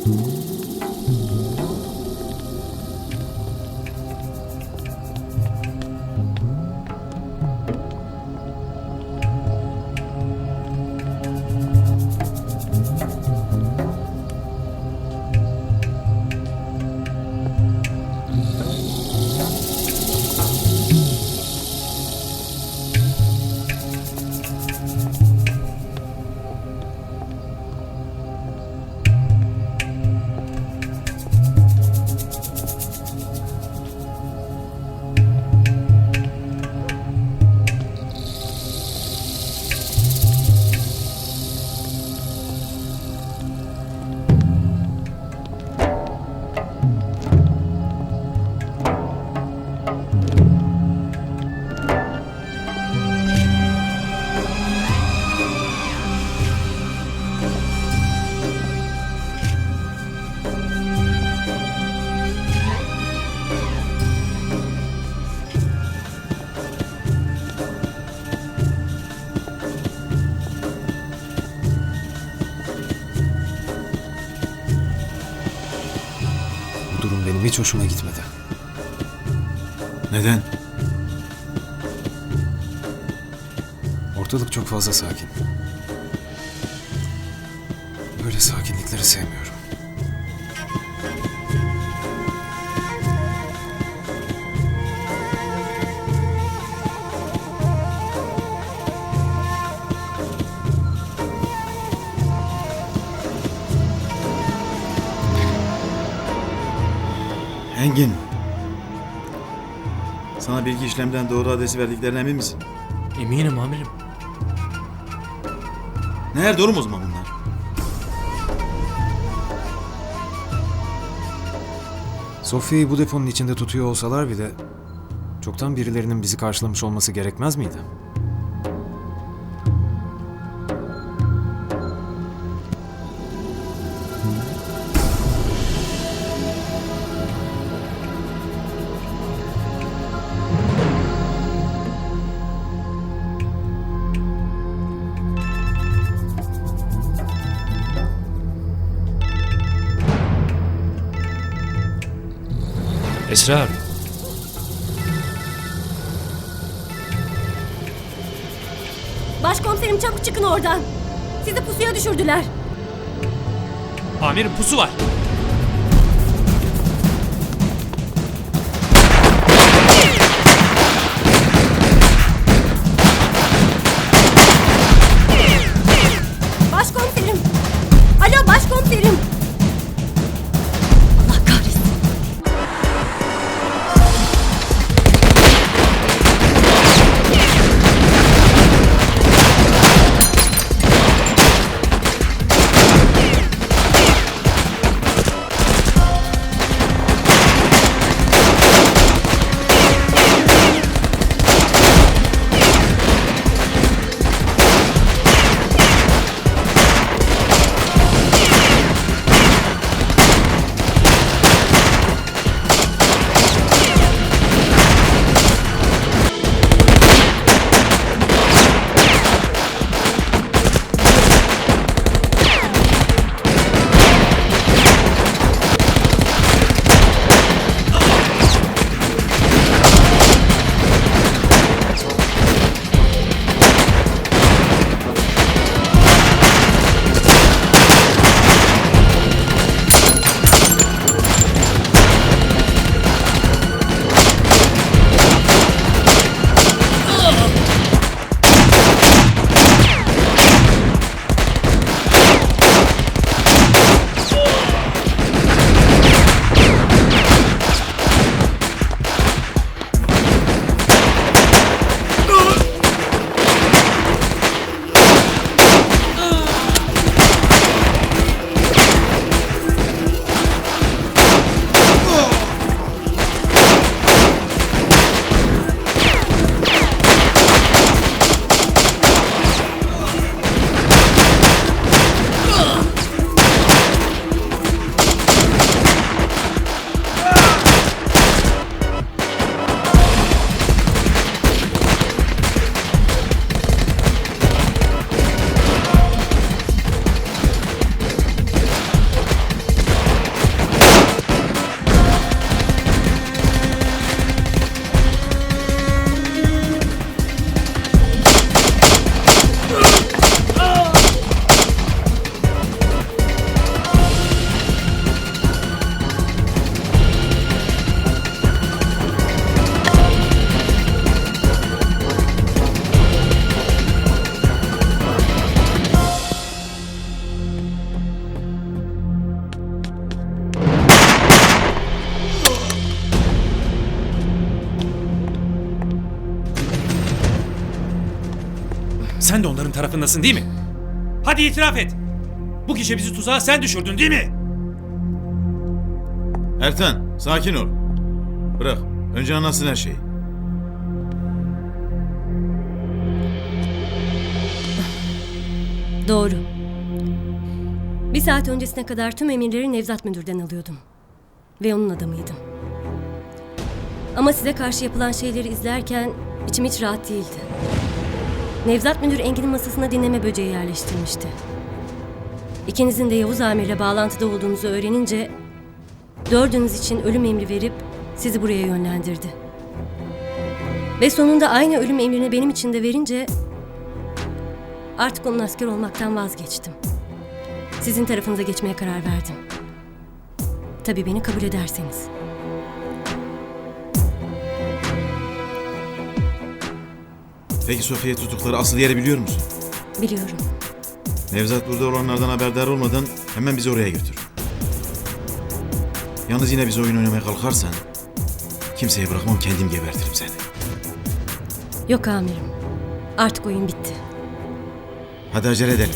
Bu durum benim hiç hoşuma gitmedi. Neden? Ortalık çok fazla sakin. Böyle sakinlikleri sevmiyorum. Engin. Sana bilgi işlemden doğru adresi verdiklerine emin misin? Eminim amirim. Nerede doğru mu o zaman bunlar? Sofya'yı bu deponun içinde tutuyor olsalar bile çoktan birilerinin bizi karşılamış olması gerekmez miydi? Esra arıyor. Başkomiserim çabuk çıkın oradan. Sizi pusuya düşürdüler. Amirim pusu var. Sen de onların tarafındasın değil mi? Hadi itiraf et. Bu gece bizi tuzağa sen düşürdün değil mi? Ertan sakin ol. Bırak. Önce anlatsın her şeyi. Doğru. Bir saat öncesine kadar tüm emirleri Nevzat Müdür'den alıyordum. Ve onun adamıydım. Ama size karşı yapılan şeyleri izlerken içim hiç rahat değildi. Nevzat Müdür Engin'in masasına dinleme böceği yerleştirmişti. İkinizin de Yavuz Amir'le bağlantıda olduğunuzu öğrenince dördünüz için ölüm emri verip sizi buraya yönlendirdi. Ve sonunda aynı ölüm emrini benim için de verince Artık onun asker olmaktan vazgeçtim. Sizin tarafınıza geçmeye karar verdim. Tabii beni kabul ederseniz. Peki Sofya tutukları asıl yeri biliyor musun? Biliyorum. Nevzat burada olanlardan haberdar olmadan hemen bizi oraya götür. Yalnız yine bize oyun oynamaya kalkarsan kimseye bırakmam kendim gebertirim seni. Yok amirim. Artık oyun bitti. Hadi acele edelim.